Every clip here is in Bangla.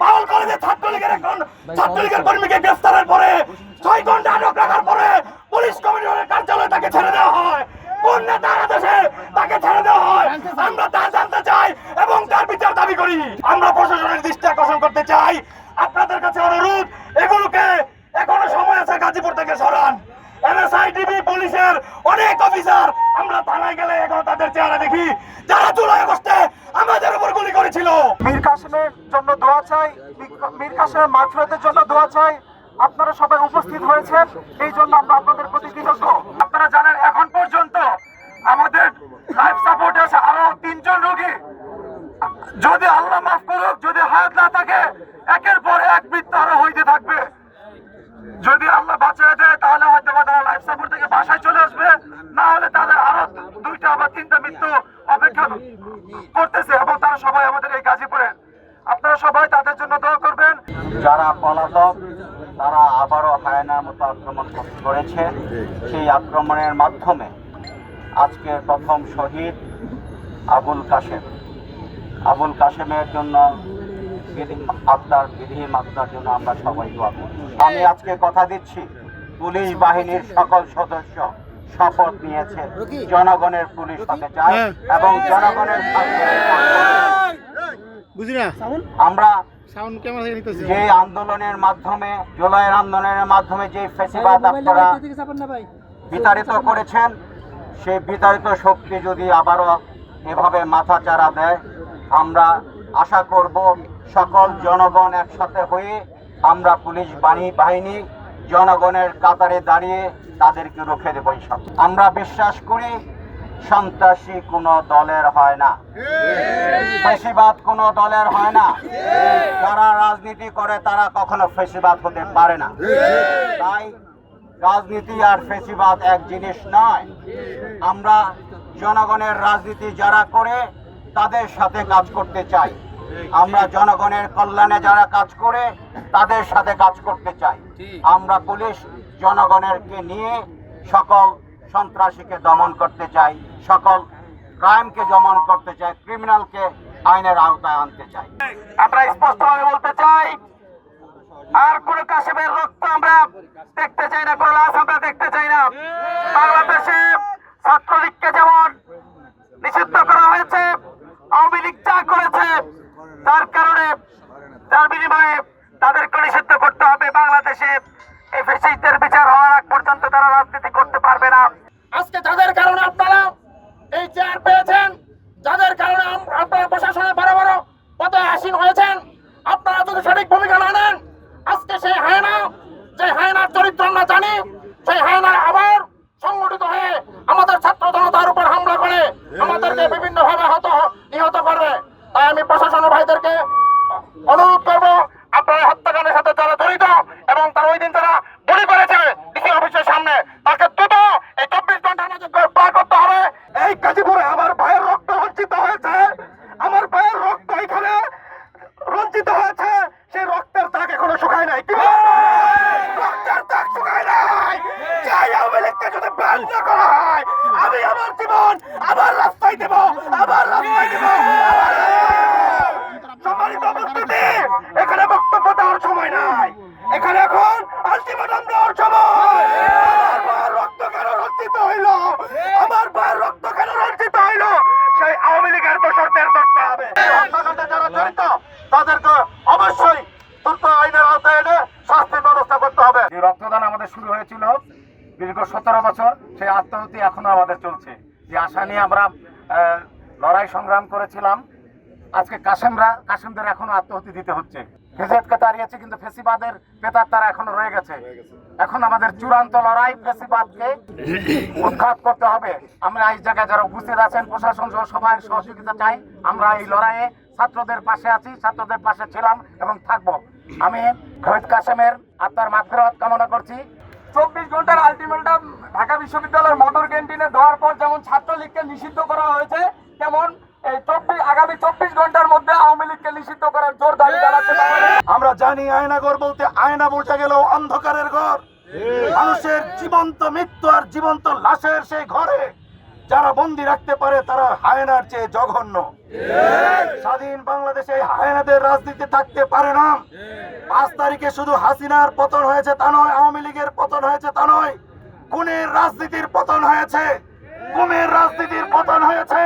পাগল কলেজে ছাত্রলীগের এখন ছাত্রলীগের কর্মীকে গ্রেফতারের পরে ছয় ঘণ্টা আটক রাখার পরে পুলিশ কমিশনারের কার্যালয়ে তাকে ছেড়ে দেওয়া হয়। কোন নেতার আদেশে তাকে ছেড়ে দেওয়া হয়? আমরা তা জানতে চাই এবং তার বিচার দাবি করি। আমরা প্রশাসনের দৃষ্টি আকর্ষণ করতে চাই। আপনাদের কাছে অনুরোধ এগুলোকে এখনও সময় আছে গাজীপুর থেকে সরান। এনএসআইটিভি পুলিশের অনেক অফিসার আমরা থানায় গেলে এখন তাদের চেহারা দেখি। যারা জুলাই আগস্টে আমাদের করেছিল মীর কাসেমের জন্য দোয়া চাই। মীর- মীর কাসেমের মাগফিরাতের জন্য দোয়া চাই। আপনারা সবাই উপস্থিত হয়েছেন। এই জন্য আমরা আপনাদের প্রতি কৃতজ্ঞ। আপনারা জানেন, এখন পর্যন্ত আমাদের লাইফ সাপোর্ট আছে আরও তিনজন রোগী। যদি আল্লাহ মাফ করুক, যদি হায়াত না থাকে, একের পর এক মৃত্যু আরও হইতে থাকবে। যদি আল্লাহ বাঁচিয়ে দেয়, তাহলে হয়তো তারা লাইফ সাপোর্ট থেকে বাসায় চলে আসবে। না হলে তাদের আরও দুইটা বা তিনটা মৃত্যু অপেক্ষা করতেছে এবং তারা সবাই আমাদের এই গাজীপুরে আপনারা সবাই তাদের জন্য দোয়া করবেন। যারা পলাতক তারা আবারও হায়নার মতো আক্রমণ করেছে। সেই আক্রমণের মাধ্যমে আজকের প্রথম শহীদ আবুল কাশেম। আবুল কাশেমের জন্য বিধি আত্মার বিধি আত্মার জন্য আমরা সবাই দোয়া করি। আমি আজকে কথা দিচ্ছি পুলিশ বাহিনীর সকল সদস্য শপথ নিয়েছে। জনগণের পুলিশ হতে চায় এবং জনগণের। আমরা যে আন্দোলনের মাধ্যমে জুলাইয়ের আন্দোলনের মাধ্যমে যে ফেসিবাদ আপনারা বিতাড়িত করেছেন সেই বিতাড়িত শক্তি যদি আবারও এভাবে মাথা চারা দেয় আমরা আশা করব সকল জনগণ একসাথে হয়ে আমরা পুলিশ বাহিনী বাহিনী জনগণের কাতারে দাঁড়িয়ে তাদেরকে রুখে দেবো সব আমরা বিশ্বাস করি সন্ত্রাসী কোনো দলের হয় না। ফেসিবাদ কোনো দলের হয় না। যারা রাজনীতি করে তারা কখনো ফেসিবাদ হতে পারে না। তাই রাজনীতি আর ফেসিবাদ এক জিনিস নয়। আমরা জনগণের রাজনীতি যারা করে তাদের সাথে কাজ করতে চাই। আমরা জনগণের কল্যাণে যারা কাজ করে তাদের সাথে কাজ করতে চাই। আমরা পুলিশ জনগণেরকে নিয়ে সকল সন্ত্রাসীকে দমন করতে চাই, সকল ক্রাইমকে দমন করতে চাই, ক্রিমিনালকে আইনের আওতায় আনতে চাই। আমরা স্পষ্টভাবে বলতে চাই, আর কোন কাশেমের রক্ত আমরা দেখতে চাই না, কোন লাশ আমরা দেখতে চাই না। বাংলাদেশে ছাত্রলীগকে যেমন নিষিদ্ধ করা হয়েছে, আওয়ামী লীগ যা করেছে, তার কারণে, তার বিনিময়ে তাদেরকে নিষিদ্ধ করতে হবে। বাংলাদেশে এই ফেসিস্টদের বিচার হওয়ার আগ পর্যন্ত তারা রাজনীতি করতে পারবে না আজকে যাদের কারণে আপনারা এই চেয়ার পেয়েছেন যাদের কারণে আম- আপনারা প্রশাসনে বড় বড় পদে আসীন হয়েছেন আপনারা যদি সঠিক ভূমিকা না নেন আজকে সেই হায়না যে হায়নার চরিত্র আমরা জানি সেই হায়নার আবার সংগঠিত হয়ে আমাদের ছাত্র জনতার উপর হামলা করে আমাদেরকে বিভিন্ন ভাবে হত নিহত করবে তাই আমি প্রশাসনের ভাইদেরকে অনুরোধ করব আপনারা হত্যাকাণ্ডের সাথে যারা জড়িত এবং তার ওই দিন তারা গুলি করেছে ডিসি অফিসের সামনে তাকে দ্রুত এই চব্বিশ ঘণ্টার মধ্যে গ্রেফতার করতে হবে। এই গাজীপুরে আমার ভাইয়ের রক্ত রঞ্চিত হয়েছে আমার ভাইয়ের রক্ত এখানে রঞ্চিত হয়েছে সেই রক্তের দাগ এখনও শুকায় নাই কি রক্তের দাগ শুকায় নাই যাই আওয়ামী না করা হয়। আমি আমার জীবন আবার রাস্তায় দেব আবার রাস্তায় দেব। সম্মানিত উপস্থিতি, এখানে বক্তব্য দেওয়ার সময় নাই। এখানে এখন আলটিমেটাম দেওয়ার সময়। আমার আমার সেই আওয়ামী লীগের হবে। হত্যাকাণ্ডে যারা জড়িত, তাদেরকে অবশ্যই দ্রুত আইনের আওতায় এনে শাস্তির ব্যবস্থা করতে হবে। রক্তদান আমাদের শুরু হয়েছিল দীর্ঘ সতেরো বছর সেই আত্মহত্যা এখনও আমাদের চলছে। যে আশা নিয়ে আমরা লড়াই সংগ্রাম করেছিলাম, আজকে কাশেমরা কাশেমদের এখনও আত্মহত্যা দিতে হচ্ছে। ফেসিবাদকে তাড়িয়েছে, কিন্তু ফেসিবাদের পেতার তারা এখনও রয়ে গেছে। এখন আমাদের চূড়ান্ত লড়াই ফেসিবাদকে উৎখাত করতে হবে। আমরা এই জায়গায় যারা উপস্থিত আছেন, প্রশাসন সহ সবাই সহযোগিতা চাই। আমরা এই লড়াইয়ে ছাত্রদের পাশে আছি, ছাত্রদের পাশে ছিলাম এবং থাকব। আমি শহীদ কাশেমের আত্মার মাগফিরাত কামনা করছি। চব্বিশ ঘণ্টার আলটিমেটাম ঢাকা বিশ্ববিদ্যালয়ের মোটর ক্যান্টিনে দেওয়ার পর যেমন ছাত্রলীগকে নিষিদ্ধ করা হয়েছে তেমন এই চব্বিশ আগামী চব্বিশ ঘণ্টার মধ্যে আওয়ামী লীগকে নিষিদ্ধ করার জোর দাবি জানাচ্ছে আমরা জানি আয়নাঘর বলতে আয়না বোঝা গেল অন্ধকারের ঘর। মানুষের জীবন্ত মৃত্যু আর জীবন্ত লাশের সেই ঘরে যারা বন্দি রাখতে পারে তারা হায়নার চেয়ে জঘন্য। স্বাধীন বাংলাদেশে হায়নাদের রাজনীতি থাকতে পারে না। পাঁচ তারিখে শুধু হাসিনার পতন হয়েছে তা নয়, আওয়ামী লীগের পতন হয়েছে তা নয় খুনের রাজনীতির পতন হয়েছে গুমের রাজনীতির পতন হয়েছে,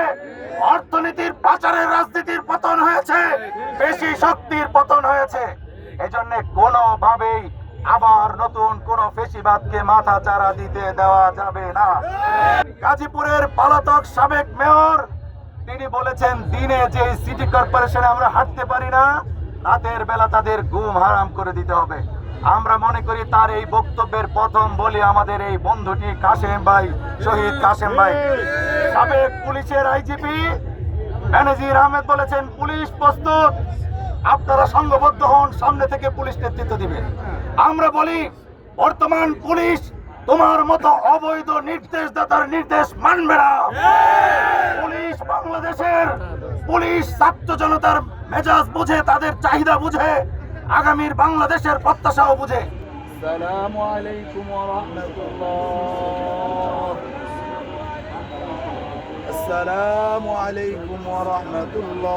অর্থনীতির পাচারের রাজনীতির পতন হয়েছে, বেশি শক্তির পতন হয়েছে। এজন্য কোনোভাবেই আবার নতুন কোন ফেসিবাদকে মাথা চারা দিতে দেওয়া যাবে না। গাজীপুরের পলাতক সাবেক মেয়র, তিনি বলেছেন, দিনে যে সিটি কর্পোরেশনে আমরা হাঁটতে পারি না রাতের বেলা তাদের ঘুম হারাম করে দিতে হবে। আমরা মনে করি তার এই বক্তব্যের প্রথম বলি আমাদের এই বন্ধুটি কাশেম ভাই শহীদ কাশেম ভাই। সাবেক পুলিশের আইজিপি বেনজির আহমেদ বলেছেন পুলিশ প্রস্তুত। আপনারা সংঘবদ্ধ হন সামনে থেকে পুলিশ নেতৃত্ব দিবে। আমরা বলি বর্তমান পুলিশ তোমার মতো অবৈধ নির্দেশদাতার নির্দেশ মানবে না। পুলিশ বাংলাদেশের পুলিশ ছাত্র জনতার মেজাজ বুঝে তাদের চাহিদা বুঝে আগামীর বাংলাদেশের প্রত্যাশাও বুঝে। আসসালামু আলাইকুম ওয়া রাহমাতুল্লাহ।